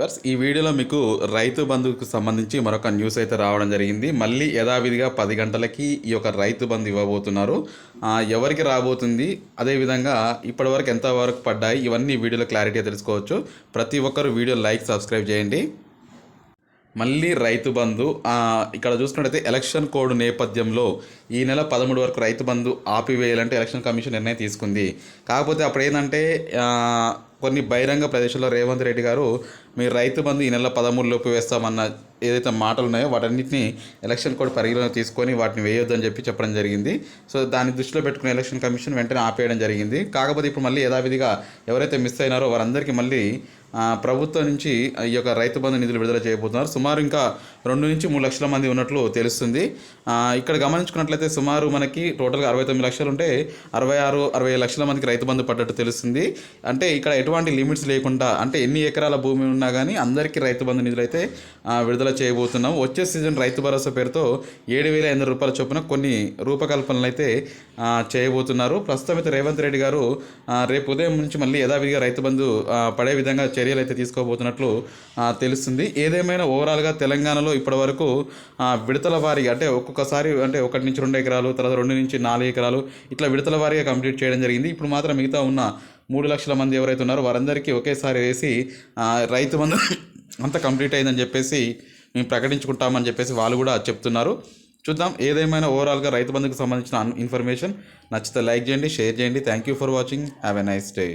Verse ఈ వీడియోలో మీకు రైతు బంధుకు సంబంధించి మరొక న్యూస్ అయితే రావడం జరిగింది. మళ్ళీ యథావిధిగా పది గంటలకి ఈ యొక్క రైతు బంధు ఇవ్వబోతున్నారు. ఎవరికి రాబోతుంది? అదేవిధంగా ఇప్పటివరకు ఎంతవరకు పడ్డాయి? ఇవన్నీ వీడియోలో క్లారిటీగా తెలుసుకోవచ్చు. ప్రతి ఒక్కరు వీడియో లైక్ సబ్స్క్రైబ్ చేయండి. మళ్ళీ రైతు బంధు ఇక్కడ చూసుకున్నట్టయితే ఎలక్షన్ కోడ్ నేపథ్యంలో ఈ నెల పదమూడు వరకు రైతు బంధు ఆపివేయాలంటే ఎలక్షన్ కమిషన్ నిర్ణయం తీసుకుంది. కాకపోతే అప్పుడు ఏంటంటే కొన్ని బహిరంగ ప్రదేశాల్లో రేవంత్ రెడ్డి గారు మీరు రైతు బంధు ఈ నెల పదమూడు లోపు వేస్తామన్న ఏదైతే మాటలు ఉన్నాయో వాటన్నింటినీ ఎలక్షన్ కోడ్ పరిగణలో తీసుకొని వాటిని వేయొద్దని చెప్పి చెప్పడం జరిగింది. సో దాన్ని దృష్టిలో పెట్టుకుని ఎలక్షన్ కమిషన్ వెంటనే ఆపేయడం జరిగింది. కాకపోతే ఇప్పుడు మళ్ళీ యథావిధిగా ఎవరైతే మిస్ అయినారో వారందరికీ మళ్ళీ ప్రభుత్వం నుంచి ఈ యొక్క రైతు బంధు నిధులు విడుదల చేయబోతున్నారు. సుమారు ఇంకా రెండు నుంచి మూడు లక్షల మంది ఉన్నట్లు తెలుస్తుంది. ఇక్కడ గమనించుకున్నట్లయితే సుమారు మనకి టోటల్గా అరవై తొమ్మిది లక్షలు ఉంటే అరవై ఆరు అరవై లక్షల మందికి రైతు బంధు పడ్డట్టు తెలుస్తుంది. అంటే ఇక్కడ ఎటువంటి లిమిట్స్ లేకుండా అంటే ఎన్ని ఎకరాల భూమి ఉన్నా కానీ అందరికీ రైతు బంధు నిధులు అయితే విడుదల చేయబోతున్నాం. వచ్చే సీజన్ రైతు భరోసా పేరుతో ఏడు వేల ఎనిమిది రూపాయల చొప్పున కొన్ని రూపకల్పనలు అయితే చేయబోతున్నారు. ప్రస్తుతం అయితే రేవంత్ రెడ్డి గారు రేపు ఉదయం నుంచి మళ్ళీ యథావిధిగా రైతు బంధు పడే విధంగా చర్యలు అయితే తీసుకోబోతున్నట్లు తెలుస్తుంది. ఏదేమైనా ఓవరాల్గా తెలంగాణలో ఇప్పటివరకు వరకు విడతల వారీగా అంటే ఒక్కొక్కసారి అంటే ఒకటి నుంచి రెండు ఎకరాలు తర్వాత రెండు నుంచి నాలుగు ఎకరాలు ఇట్లా విడతల వారీగా కంప్లీట్ చేయడం జరిగింది. ఇప్పుడు మాత్రం మిగతా ఉన్న మూడు లక్షల మంది ఎవరైతే ఉన్నారో వారందరికీ ఒకేసారి వేసి రైతు బంధు అంతా కంప్లీట్ అయిందని చెప్పేసి మేము ప్రకటించుకుంటామని చెప్పేసి వాళ్ళు కూడా చెప్తున్నారు. చూద్దాం ఏదేమైనా ఓవరాల్గా రైతు బంధుకు సంబంధించిన ఇన్ఫర్మేషన్ నచ్చితే లైక్ చేయండి షేర్ చేయండి. Thank you for watching have a nice day